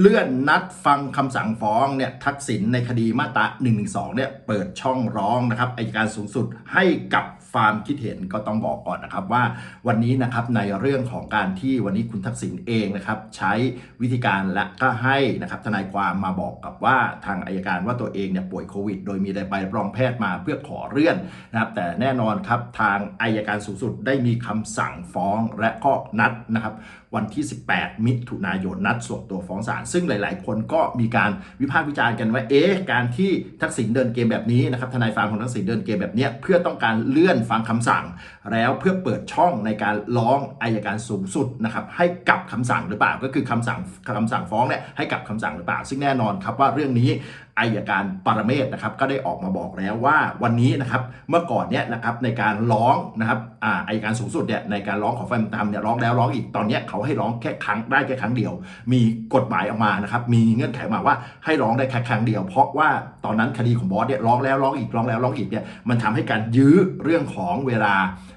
เลื่อนนัดฟังคำสั่งฟ้องเนี่ยทักษิณในคดีมาตรา1นึเนี่ยเปิดช่องร้องนะครับอัยการสูงสุดให้กับฟาร์มคิดเห็นก็ต้องบอกก่อนนะครับว่าวันนี้นะครับในเรื่องของการที่วันนี้คุณทักษิณเองนะครับใช้วิธีการและก็ให้นะครับทนายความมาบอกกับว่าทางอายการว่าตัวเองเนี่ยป่วยโควิด โดยมีใบรับรองแพทย์มาเพื่อขอเลื่อนนะครับแต่แน่นอนครับทางอายการสูงสุดได้มีคำสั่งฟ้องและก็นัดนะครับ วันที่ 18 มิถุนายนนัดส่งตัวฟ้องศาลซึ่งหลาย ๆ คนก็มีการวิพากษ์วิจารณ์กันว่าเอ๊ะการที่ทักษิณเดินเกมแบบนี้นะครับทนายฟาร์มของทักษิณเดินเกมแบบเนี้ยเพื่อต้องการเลื่อนฟังคำสั่ง แล้วเพื่อเปิดช่องในการร้องอายการสูงสุดนะครับให้กลับคำสั่งหรือเปล่าก็คือคำสั่งคำสั่งฟ้องเนี่ยให้กลับคำสั่งหรือเปล่า ซึ่งแน่นอนครับว่าเรื่องนี้อายการปรเมศนะครับก็ได้ออกมาบอกแล้วว่าวันนี้นะครับเมื่อก่อนเนี่ยนะครับในการร้องนะครับอาอายการสูงสุดเนี่ยในการร้องขอความเป็นธรรมเนี่ยร้องแล้วร้องอีกตอนเนี้ยเขาให้ร้องแค่ครั้งได้แค่ครั้งเดียว มีกฎหมายออกมานะครับมีเงื่อนไขมาว่าให้ร้องได้แค่ครั้งเดียว เพราะว่าตอนนั้นคดีของบอสเนี่ยร้องแล้วร้องอีกร้องแล้วร้องอีกเนี่ยมันทำให้การยื้อเรื่องของเวลา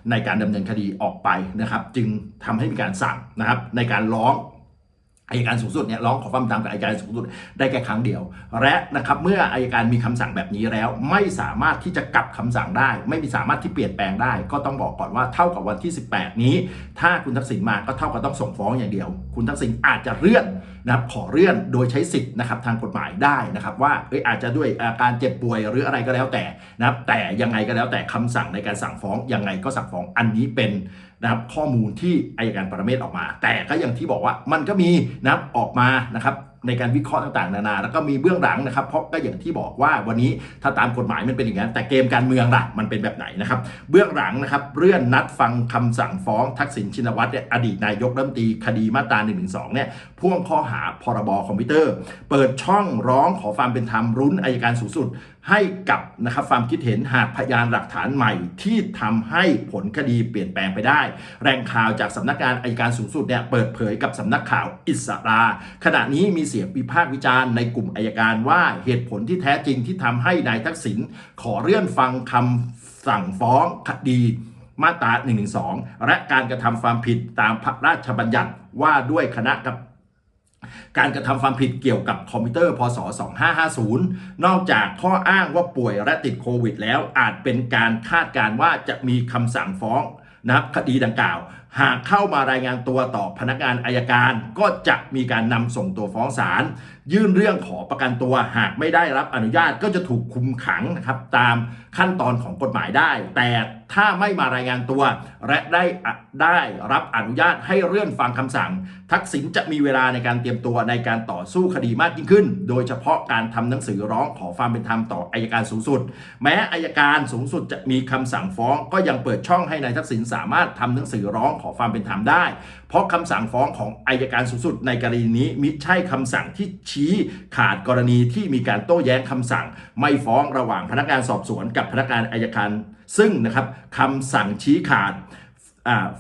ในการดำเนินคดีออกไปนะครับ จึงทำให้มีการสั่งนะครับในการร้อง อายการสูงสุดเนี่ยร้องขอความเป็นธรรมกับอายการสูงสุดได้แค่ครั้งเดียว และนะครับเมื่ออายการมีคำสั่งแบบนี้แล้ว ไม่สามารถที่จะกลับคำสั่งได้ ไม่มีสามารถที่เปลี่ยนแปลงได้ ก็ต้องบอกก่อนว่าเท่ากับวันที่ 18 นี้ ถ้าคุณทักษิณมาก็เท่ากับต้องส่งฟ้องอย่างเดียว คุณทักษิณอาจจะเลื่อนนะครับขอเลื่อนโดยใช้สิทธิ์นะครับทางกฎหมายได้นะครับว่าเอยอาจจะด้วยอาการเจ็บป่วยหรืออะไรก็แล้วแต่นะครับแต่ยังไงก็แล้วแต่คำสั่งในการสั่งฟ้องยังไงก็สั่งฟ้องอันนี้เป็นนะครับข้อมูลที่อายการปรเมศออกมา แต่ก็อย่างที่บอกว่ามันก็มีนะครับออกมานะครับในการวิเคราะห์ต่างๆ นานา แล้วก็มีเบื้องหลังนะครับ เพราะก็อย่างที่บอกว่าวันนี้ถ้าตามกฎหมายมันเป็นอย่างนั้น แต่เกมการเมืองล่ะมันเป็นแบบไหนนะครับ เบื้องหลังนะครับเลื่อนนัดฟังคำสั่งฟ้องทักษิณชินวัตรเนี่ยอดีตนายกรัฐมนตรีคดีมาตรา1นึเนี่ยพ่วงข้อหาพรบคอมพิวเตอร์ เปิดช่องร้องขอความเป็นธรรมรุ้นอายการสูงสุด ให้กับนะครับความคิดเห็นหากพยานหลักฐานใหม่ที่ทำให้ผลคดีเปลี่ยนแปลงไปได้ แรงข่าวจากสำนักงานอายการสูงสุดเนี่ยเปิดเผยกับสำนักข่าวอิสราขณะนี้มีเสียงวิพากษ์วิจารณ์ในกลุ่มอายการว่าเหตุผลที่แท้จริงที่ทำให้นายทักษิณขอเลื่อนฟังคำสั่งฟ้องคดีมาตรา1นึและการกระทำความผิดตามพระราชบัญญัติว่าด้วยคณะกับ การกระทำความผิดเกี่ยวกับคอมพิวเตอร์พศ 2550 นอกจากข้ออ้างว่าป่วยและติดโควิดแล้วอาจเป็นการคาดการณ์ว่าจะมีคำสั่งฟ้องนะครับคดีดังกล่าว หากเข้ามารายงานตัวต่อพนักงานอายการ ก็จะมีการนำส่งตัวฟ้องศาลยื่นเรื่องขอประกันตัวหากไม่ได้รับอนุญาตก็จะถูกคุมขังนะครับตามขั้นตอนของกฎหมายได้ แต่ถ้าไม่มารายงานตัว และได้ได้รับอนุญาตให้เลื่อนฟังคำสั่ง ทักษิณจะมีเวลาในการเตรียมตัวในการต่อสู้คดีมากยิ่งขึ้น โดยเฉพาะการทำหนังสือร้องขอความเป็นธรรมต่ออายการสูงสุด แม้อายการสูงสุดจะมีคำสั่งฟ้อง ก็ยังเปิดช่องให้นายทักษิณสามารถทำหนังสือร้องขอความเป็นธรรมได้ เพราะคำสั่งฟ้องของอายการสูงสุดในกรณีนี้มิใช่คำสั่งที่ชี้ขาดกรณีที่มีการโต้แย้งคำสั่ง ไม่ฟ้องระหว่างพนักงานสอบสวนกับพนักงานอายการ ซึ่งนะครับคำสั่งชี้ขาด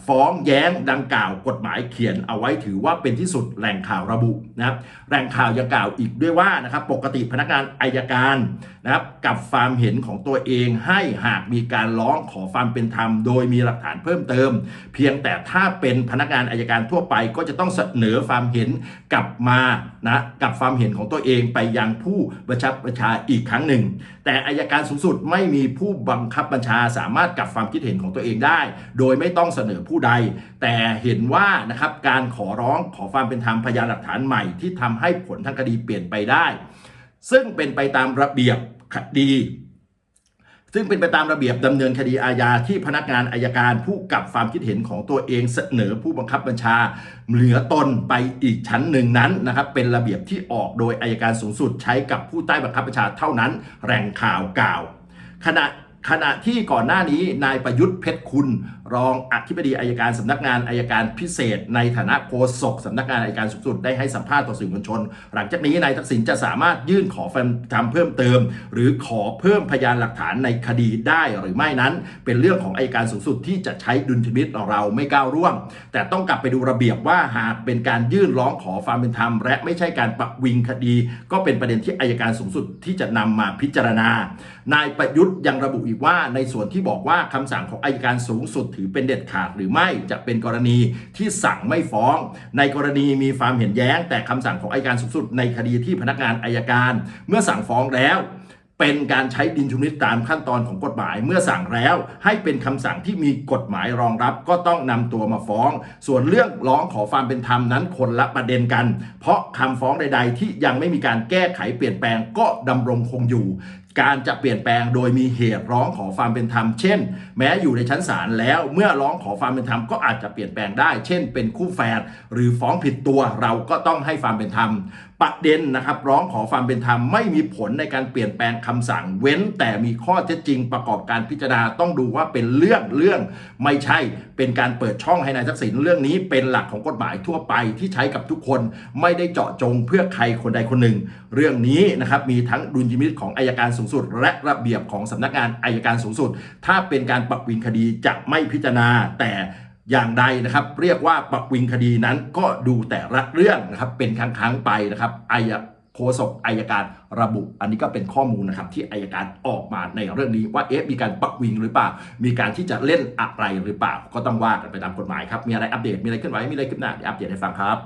ฟ้องแย้งดังกล่าวกฎหมายเขียนเอาไว้ถือว่าเป็นที่สุดแหล่งข่าวระบุนะครับแหล่งข่าวยังกล่าวอีกด้วยว่านะครับปกติพนักงานอายการนะครับกับความเห็นของตัวเองให้หากมีการร้องขอความเป็นธรรม โดยมีหลักฐานเพิ่มเติม เพียงแต่ถ้าเป็นพนักงานอายการทั่วไป ก็จะต้องเสนอความเห็นกลับมานะกับความเห็นของตัวเองไปยังผู้บัญชาบัญชาอีกครั้งหนึ่ง แต่อายการสูงสุดไม่มีผู้บังคับบัญชาสามารถกลับความคิดเห็นของตัวเองได้ โดยไม่ต้องเสนอผู้ใด แต่เห็นว่านะครับการขอร้องขอความเป็นธรรมพยานหลักฐานใหม่ที่ทำให้ผลทางคดีเปลี่ยนไปได้ ซึ่งเป็นไปตามระเบียบคดีซึ่งเป็นไปตามระเบียบดำเนินคดีอาญาที่พนักงานอายการผู้กลับความคิดเห็นของตัวเองเสนอผู้บังคับบัญชา เหลือตนไปอีกชั้นหนึ่งนั้นนะครับเป็นระเบียบที่ออกโดยอายการสูงสุดใช้กับผู้ใต้บังคับบัญชาเท่านั้น แหล่งข่าวกล่าว ขณะขณะที่ก่อนหน้านี้นายประยุทธ์เพชรคุณรองอธิบดีอายการสำนักงานอายการพิเศษ ในฐานะโฆษกสำนักงานอายการสูงสุดได้ให้สัมภาษณ์ต่อสื่อมวลชน หลังจากนี้นายทักษิณจะสามารถยื่นขอความทำเพิ่มเติม หรือขอเพิ่มพยานหลักฐานในคดีได้หรือไม่นั้น เป็นเรื่องของอายการสูงสุดที่จะใช้ดุลพินิจเราไม่ก้าวร่วง แต่ต้องกลับไปดูระเบียบว่าหากเป็นการยื่นร้องขอความเป็นธรรม และไม่ใช่การประวิงคดี ก็เป็นประเด็นที่อายการสูงสุดที่จะนำมาพิจารณา นายประยุทธ์ยังระบุอีกว่าในส่วนที่บอกว่าคำสั่งของอายการสูงสุดถือเป็นเด็ดขาดหรือไม่จะเป็นกรณีที่สั่งไม่ฟ้อง ในกรณีมีความเห็นแย้ง แต่คำสั่งของอายการสูงสุดในคดีที่พนักงานอายการ เมื่อสั่งฟ้องแล้วเป็นการใช้ดินชุนิตตามขั้นตอนของกฎหมายเมื่อสั่งแล้ว ให้เป็นคำสั่งที่มีกฎหมายรองรับ ก็ต้องนำตัวมาฟ้อง ส่วนเรื่องร้องขอความเป็นธรรมนั้นคนละประเด็นกัน เพราะคำฟ้องใด ๆ ที่ยังไม่มีการแก้ไขเปลี่ยนแปลงก็ดำรงคงอยู่ การจะเปลี่ยนแปลงโดยมีเหตุร้องขอความเป็นธรรม เช่น แม้อยู่ในชั้นศาลแล้ว เมื่อร้องขอความเป็นธรรมก็อาจจะเปลี่ยนแปลงได้ เช่น เป็นคู่แฝดหรือฟ้องผิดตัวเราก็ต้องให้ความเป็นธรรม ประเด็นนะครับร้องขอความเป็นธรรมไม่มีผลในการเปลี่ยนแปลงคำสั่งเว้น แต่มีข้อเท็จจริงประกอบการพิจารณาต้องดูว่าเป็นเรื่องเรื่อง ไม่ใช่เป็นการเปิดช่องให้นายทักษิณเรื่องนี้เป็นหลักของกฎหมายทั่วไปที่ใช้กับทุกคนไม่ได้เจาะจงเพื่อใครคนใดคนหนึ่ง เรื่องนี้นะครับมีทั้งดุลยพินิจของอายการสูงสุด และระเบียบของสำนักงานอายการสูงสุด ถ้าเป็นการปักวิงคดีจะไม่พิจารณาแต่อย่างใดนะครับ เรียกว่าปักวิงคดีนั้นก็ดูแต่ละเรื่องนะครับเป็นครั้งๆไปนะครับอายโฆษกอายการระบุ อันนี้ก็เป็นข้อมูลนะครับที่อายการออกมาในเรื่องนี้ว่าเอ๊ะมีการปักวิงหรือเปล่า มีการที่จะเล่นอะไรหรือเปล่า ก็ต้องว่ากันไปตามกฎหมายครับ มีอะไรอัปเดตมีอะไรเคลื่อนไหวมีอะไรขึ้นหน้าเดี๋ยวอัปเดตให้ฟังครับ